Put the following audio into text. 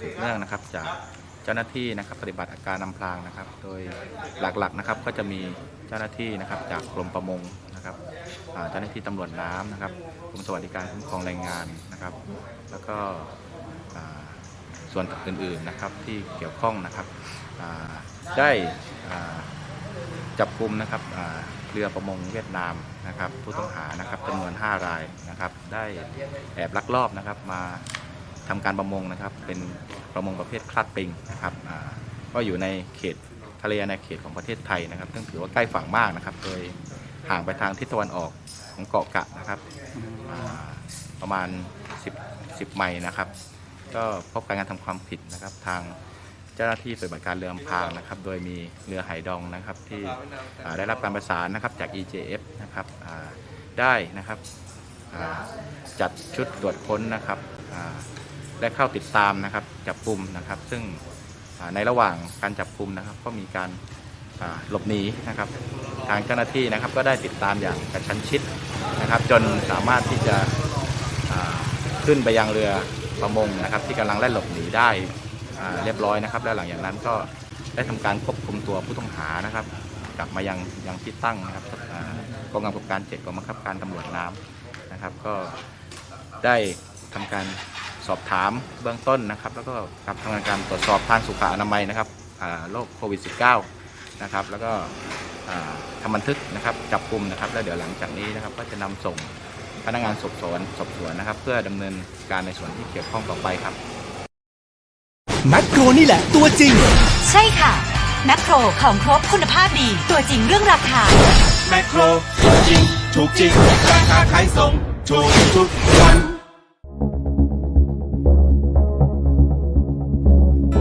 สืบเนื่องนะครับ จากเจ้าหน้าที่นะครับ ปฏิบัติอาการนำพรางนะครับ โดยหลักๆนะครับก็จะมีเจ้าหน้าที่นะครับ จากกรมประมงนะครับอ่าเจ้าหน้าที่ตำรวจน้ำนะครับกรมสวัสดิการคุ้มครองแรงงานนะครับ แล้วก็อ่าส่วนอื่นๆนะครับที่เกี่ยวข้องนะครับอ่าได้อ่าจับกลุ่มนะครับอ่าเรือประมงเวียดนามนะครับ ผู้ต้องหานะครับจำนวน 5 รายนะครับ ได้แอบลักลอบนะครับมา ทำการประมงนะครับ เป็นประมงประเภทคลัดปิงนะครับก็อยู่ในเขตทะเลในเขตของประเทศไทยนะครับ ซึ่งถือว่าใกล้ฝั่งมากนะครับ โดยห่างไปทางทิศตะวันออกของเกาะกะนะครับประมาณ 10 10ไมล์นะครับ ก็พบการกรทำความผิดนะครับ ทางเจ้าหน้าที่ปฏิบัติการเรือพางนะครับ โดยมีเรือไหดองนะครับที่ได้รับการประสานนะครับจาก EJF นะครับได้นะครับจัดชุดตรวจค้นนะครับ อ่าได้เข้าติดตามนะครับจับกลุ่มนะครับ ซึ่งในระหว่างการจับกลุ่มนะครับ ก็มีการหลบหนีนะครับ ทางเจ้าหน้าที่นะครับก็ได้ติดตามอย่างกระชั้นชิดนะครับ จนสามารถที่จะขึ้นไปยังเรือประมงนะครับ ที่กำลังแล่นหลบหนีได้เรียบร้อยนะครับ แล้วหลังจากนั้นก็ได้ทำการควบคุมตัวผู้ต้องหานะครับ กลับมายังยังที่ตั้งนะครับกองกำกับการเจ็ดกองบังคับการตำรวจน้ำนะครับ ก็ได้ทำการ สอบถามเบื้องต้นนะครับ แล้วก็กับทำการตรวจสอบทางสุขอนามัยนะครับอ่าโรคโควิด -19 นะครับ แล้วก็อ่าทำบันทึกนะครับจับกลุ่มนะครับ แล้วเดี๋ยวหลังจากนี้นะครับ ก็จะนำส่งพนักงานสอบสวนสอบสวนนะครับ เพื่อดำเนินการในส่วนที่เกี่ยวข้องต่อไปครับแมคโครนี่แหละตัวจริง ใช่ค่ะแมคโครของครบคุณภาพดี ตัวจริงเรื่องราคาแมคโครจริงถูกจริงราคาขายส่งถูกทุกวัน